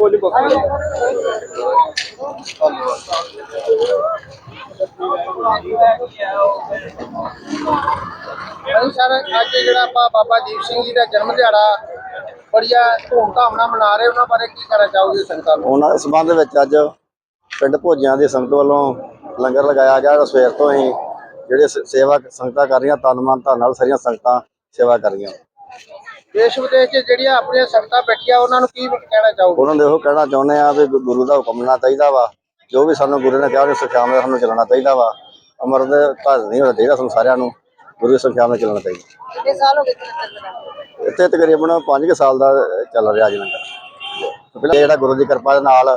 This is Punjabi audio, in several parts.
ਨਹੀਂ ਬੋਲ ਹਾਂਜੀ ਸਰ ਅੱਜ ਜਿਹੜਾ ਆਪਾਂ ਬਾਬਾ ਦੀਪ ਸਿੰਘ ਜੀ ਦਾ ਜਨਮ ਦਿਹਾੜਾ ਬੜੀਆ ਧੂਮਧਾਮ ਨਾਲ ਮਨਾ ਰਹੇ ਉਹਨਾਂ ਬਾਰੇ ਕੀ ਕਹਿਣਾ ਚਾਹੋਗੇ ਸੰਗਤਾਂ ਨੂੰ? ਉਹਨਾਂ ਦੇ ਸੰਬੰਧ ਵਿੱਚ ਅੱਜ ਪਿੰਡ ਭੋਜਿਆਂ ਦੀ ਸੰਗਤ ਵੱਲੋਂ ਲੰਗਰ ਲਗਾਇਆ ਗਿਆ ਸਵੇਰ ਤੋਂ ਹੀ ਜਿਹੜੇ ਸੇਵਾ ਸੰਗਤਾਂ ਕਰ ਰਹੀਆਂ ਤਨ ਮਨ ਧਨ ਨਾਲ ਸਾਰੀਆਂ ਸੰਗਤਾਂ ਸੇਵਾ ਕਰ ਰਹੀਆਂ। ਦੇਸ਼ ਵਿਦੇਸ਼ 'ਚ ਜਿਹੜੀਆਂ ਆਪਣੀਆਂ ਸੰਗਤਾਂ ਬੈਠੀਆਂ ਉਹਨਾਂ ਨੂੰ ਕੀ ਕਹਿਣਾ ਚਾਹੋਗੇ? ਉਹਨਾਂ ਦੇ ਉਹ ਕਹਿਣਾ ਚਾਹੁੰਦੇ ਆ ਵੀ ਗੁਰੂ ਦਾ ਹੁਕਮ ਮੰਨਣਾ ਚਾਹੀਦਾ ਵਾ। ਜੋ ਵੀ ਸਾਨੂੰ ਗੁਰੂ ਨੇ ਕਿਹਾ ਉਹ ਸਿੱਖਿਆਵਾਂ ਨਾਲ ਸਾਨੂੰ ਚੱਲਣਾ ਚਾਹੀਦਾ ਵਾ। ਅਮਰ ਦੇ ਭਜ ਨਹੀਂ ਹੋਣਾ ਚਾਹੀਦਾ ਸਾਨੂੰ ਸਾਰਿਆਂ ਨੂੰ। ਗੁਰੂ ਦੀ ਸਿੱਖਿਆਵਾਂ ਨਾਲ ਚੱਲਣਾ ਚਾਹੀਦਾ। ਕਿੰਨੇ ਸਾਲ ਹੋ ਗਏ ਇੱਥੇ ਤਕਰੀਬਨ 5 ਸਾਲ ਦਾ ਚੱਲ ਰਿਹਾ ਜੀ ਲੰਗਰ। ਜਿਹੜਾ ਗੁਰੂ ਦੀ ਕਿਰਪਾ ਦੇ ਨਾਲ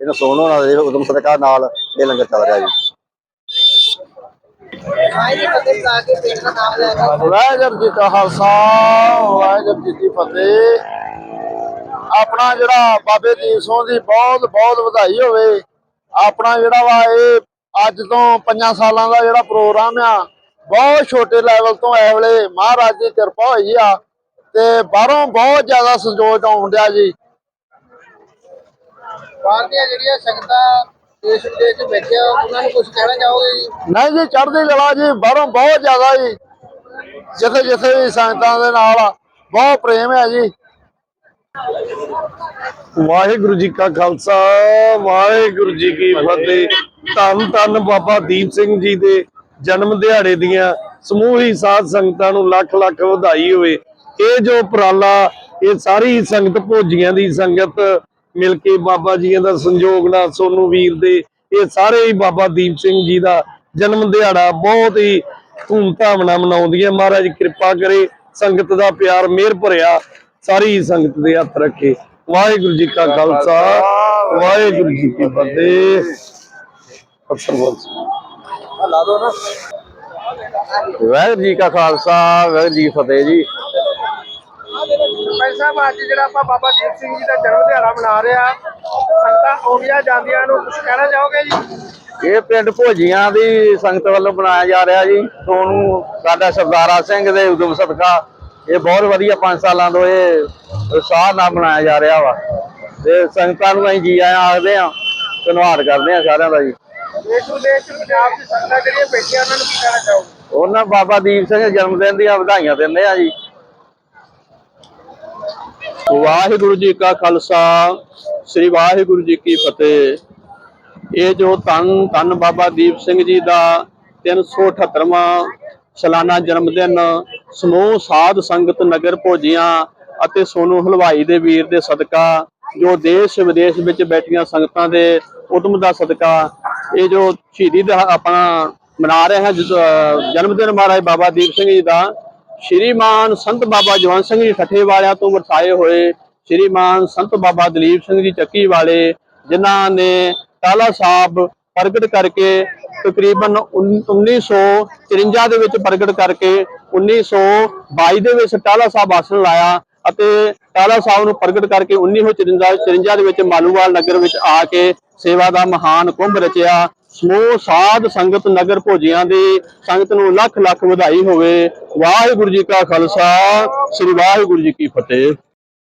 ਇਹਨੂੰ ਸੋਹਣੋ ਨਾਲ ਉਦਮ ਸਦਕਾ ਨਾਲ ਇਹ ਲੰਗਰ ਚੱਲ ਰਿਹਾ ਜੀ ਆਏ ਜੀ ਫਤਿਹ ਬੁਲਾ ਕੇ ਪਿੰਡ ਦਾ ਨਾਮ ਲੈ ਕੇ ਵਾਹਿਗੁਰੂ ਜੀ ਕਾ ਖਾਲਸਾ ਵਾਹਿਗੁਰੂ ਜੀ ਕੀ ਫਤਿਹ। ਆਪਣਾ ਜਿਹੜਾ ਬਾਬੇ ਦੀਪ ਸਿੰਘ ਦੀ ਬਹੁਤ ਬਹੁਤ ਵਧਾਈ ਹੋਵੇ ਆਪਣਾ ਜਿਹੜਾ ਵਾ ਇਹ ਅੱਜ ਤੋਂ 5 ਸਾਲਾਂ ਦਾ ਜਿਹੜਾ ਪ੍ਰੋਗਰਾਮ ਆ ਬਹੁਤ ਛੋਟੇ ਲੈਵਲ ਤੋਂ ਐ ਵੇਲੇ ਮਹਾਰਾਜ ਦੀ ਕਿਰਪਾ ਹੋਈ ਆ ਤੇ ਬਾਹਰੋਂ ਬਹੁਤ ਜ਼ਿਆਦਾ ਸੰਜੋਗ ਆਉਣ ਡਿਆ ਜੀ। ਬਾਹਰ ਦੀਆਂ ਜਿਹੜੀਆਂ ਸੰਗਤਾਂ ਦੇਸ਼ ਵਿਦੇਸ਼ 'ਚ ਬੈਠੀਆਂ ਉਹਨਾਂ ਨੂੰ ਕੁਝ ਕਹਿਣਾ ਚਾਹੋਗੇ ਜੀ? ਨਹੀਂ ਜੀ ਚੜ੍ਹਦੀ ਕਲਾ ਜੀ ਬਾਹਰੋਂ ਬਹੁਤ ਜ਼ਿਆਦਾ ਜੀ। ਜਿੱਥੇ ਜਿੱਥੇ ਵੀ ਸੰਗਤਾਂ ਦੇ ਨਾਲ ਬਹੁਤ ਪ੍ਰੇਮ ਹੈ ਜੀ। ਵਾਹਿਗੁਰੂ ਜੀ ਕਾ ਖਾਲਸਾ ਵਾਹਿਗੁਰੂ ਜੀ ਕੀ ਫਤਿਹ। ਧੰਨ ਧੰਨ ਬਾਬਾ ਦੀਪ ਸਿੰਘ ਜੀ ਦੇ ਜਨਮ ਦਿਹਾੜੇ ਦੀਆਂ ਸਮੂਹੀ ਸਾਧ ਸੰਗਤਾਂ ਨੂੰ ਲੱਖ ਲੱਖ ਵਧਾਈ ਹੋਵੇ। ਇਹ ਜੋ ਉਪਰਾਲਾ ਇਹ ਸਾਰੀ ਸੰਗਤ ਭੋਜੀਆਂ ਦੀ ਸੰਗਤ ਮਿਲ ਕੇ ਬਾਬਾ ਜੀਆਂ ਦਾ ਸੰਯੋਗ ਨਾਲ ਸੋਨੂ ਵੀਰ ਦੇ ਇਹ ਸਾਰੇ ਹੀ ਬਾਬਾ ਦੀਪ ਸਿੰਘ ਜੀ ਦਾ ਜਨਮ ਦਿਹਾੜਾ ਬਹੁਤ ਹੀ ਧੂਮਧਾਮ ਨਾਲ ਮਨਾਉਂਦੀਆਂ ਮਹਾਰਾਜ ਕਿਰਪਾ ਕਰੇ ਸੰਗਤ ਦਾ ਪਿਆਰ ਮਿਹਰ ਭਰਿਆ ਸਾਰੀ ਸੰਗਤ ਦੇ ਹੱਥ ਰੱਖੇ। ਵਾਹਿਗੁਰੂ ਜੀ ਕਾ ਖਾਲਸਾ ਵਾਹਿਗੁਰੂ ਜੀ ਕੀ ਫਤਿਹ। ਵਾਹਿਗੁਰੂ ਜੀ ਕਾ ਖਾਲਸਾ ਵਾਹਿਗੁਰੂ ਜੀ ਫਤਿਹ ਜੀ। ਭਾਈ ਸਾਹਿਬ ਅੱਜ ਜਿਹੜਾ ਆਪਾਂ ਬਾਬਾ ਦੀਪ ਸਿੰਘ ਜੀ ਦਾ ਜਨਮ ਦਿਹਾੜਾ ਮਨਾ ਰਹੇ ਆ ਸੰਗਤਾਂ ਆਉਂਦੀਆਂ ਜਾਂਦੀਆਂ ਨੂੰ ਕੁਝ ਕਹਿਣਾ ਚਾਹੋਗੇ ਜੀ? ਇਹ ਪਿੰਡ ਭੋਜੀਆਂ ਦੀ ਸੰਗਤ ਵੱਲੋਂ ਬਣਾਇਆ ਜਾ ਰਿਹਾ ਜੀ। ਸੋਨੂੰ ਸਾਡਾ ਸਰਦਾਰਾ ਸਿੰਘ ਦੇ ਉਦਮ ਸਦਕਾ ਇਹ ਬਹੁਤ ਵਧੀਆ 5 ਸਾਲਾਂ ਤੋਂ ਇਹ ਉਤਸ਼ਾਹ ਨਾਲ ਬਣਾਇਆ ਜਾ ਰਿਹਾ ਵਾ। ਤੇ ਸੰਗਤਾਂ ਨੂੰ ਅਸੀਂ ਜੀ ਆਇਆਂ ਆਖਦੇ ਆ ਧੰਨਵਾਦ ਕਰਦੇ ਆ ਸਾਰਿਆਂ ਦਾ ਜੀ। ਉਹਨਾਂ ਬਾਬਾ ਦੀਪ ਸਿੰਘ ਜਨਮ ਦਿਨ ਦੀਆਂ ਵਧਾਈਆਂ ਦਿੰਦੇ ਆ ਜੀ। ਵਾਹਿਗੁਰੂ ਜੀ ਕਾ ਖਾਲਸਾ, ਸ੍ਰੀ ਵਾਹਿਗੁਰੂ ਜੀ ਕੀ ਫਤਿਹ। ਇਹ ਜੋ ਤਨ ਤਨ ਬਾਬਾ ਦੀਪ ਸਿੰਘ ਜੀ ਦਾ 378ਵਾਂ ਸਾਲਾਨਾ ਜਨਮ ਦਿਨ, ਸਮੂਹ ਸਾਧ ਸੰਗਤ ਨਗਰ ਭੋਜੀਆਂ ਅਤੇ ਸੋਨੂ ਹਲਵਾਈ ਦੇ ਵੀਰ ਦੇ ਸਦਕਾ, ਜੋ ਦੇਸ਼ ਵਿਦੇਸ਼ ਵਿੱਚ ਬੈਠੀਆਂ ਸੰਗਤਾਂ ਦੇ ਉਦਮ ਦਾ ਸਦਕਾ, ਇਹ ਜੋ ਸ਼ਹੀਦੀ ਦਾ ਆਪਣਾ ਮਨਾ ਰਹੇ ਹਾਂ ਜਨਮ ਦਿਨ ਮਹਾਰਾਜ ਬਾਬਾ ਦੀਪ ਸਿੰਘ ਜੀ ਦਾ ਸ਼੍ਰੀਮਾਨ ਸੰਤ ਬਾਬਾ ਜਵੰਤ ਸਿੰਘ ਜੀ ਠੱਠੇ ਵਾਲਿਆਂ ਤੋਂ ਵਰਸਾਏ ਹੋਏ ਸ਼੍ਰੀਮਾਨ ਸੰਤ ਬਾਬਾ ਦਲੀਪ ਸਿੰਘ ਜੀ ਚੱਕੀ ਵਾਲੇ, ਜਿਨ੍ਹਾਂ ਨੇ ਟਾਲਾ ਸਾਹਿਬ ਪ੍ਰਗਟ ਕਰਕੇ ਤਕਰੀਬਨ 1953 ਦੇ ਵਿੱਚ ਪ੍ਰਗਟ ਕਰਕੇ 1922 ਦੇ ਵਿੱਚ ਟਾਲਾ ਸਾਹਿਬ ਆਸਣ ਲਾਇਆ ਅਤੇ ਟਾਲਾ ਸਾਹਿਬ ਨੂੰ ਪ੍ਰਗਟ ਕਰਕੇ 1954 54 ਦੇ ਵਿੱਚ ਮਾਲੂਵਾਲ ਨਗਰ ਵਿੱਚ ਆ ਕੇ ਸੇਵਾ ਦਾ ਮਹਾਨ ਕੁੰਭ ਰਚਿਆ। ਸਮੂਹ ਸਾਧ ਸੰਗਤ ਨਗਰ ਭੋਜੀਆਂ ਦੀ ਸੰਗਤ ਨੂੰ ਲੱਖ ਲੱਖ ਵਧਾਈ ਹੋਵੇ। ਵਾਹਿਗੁਰੂ ਜੀ ਕਾ ਖਾਲਸਾ, ਸ੍ਰੀ ਵਾਹਿਗੁਰੂ ਜੀ ਕੀ ਫਤਿਹ।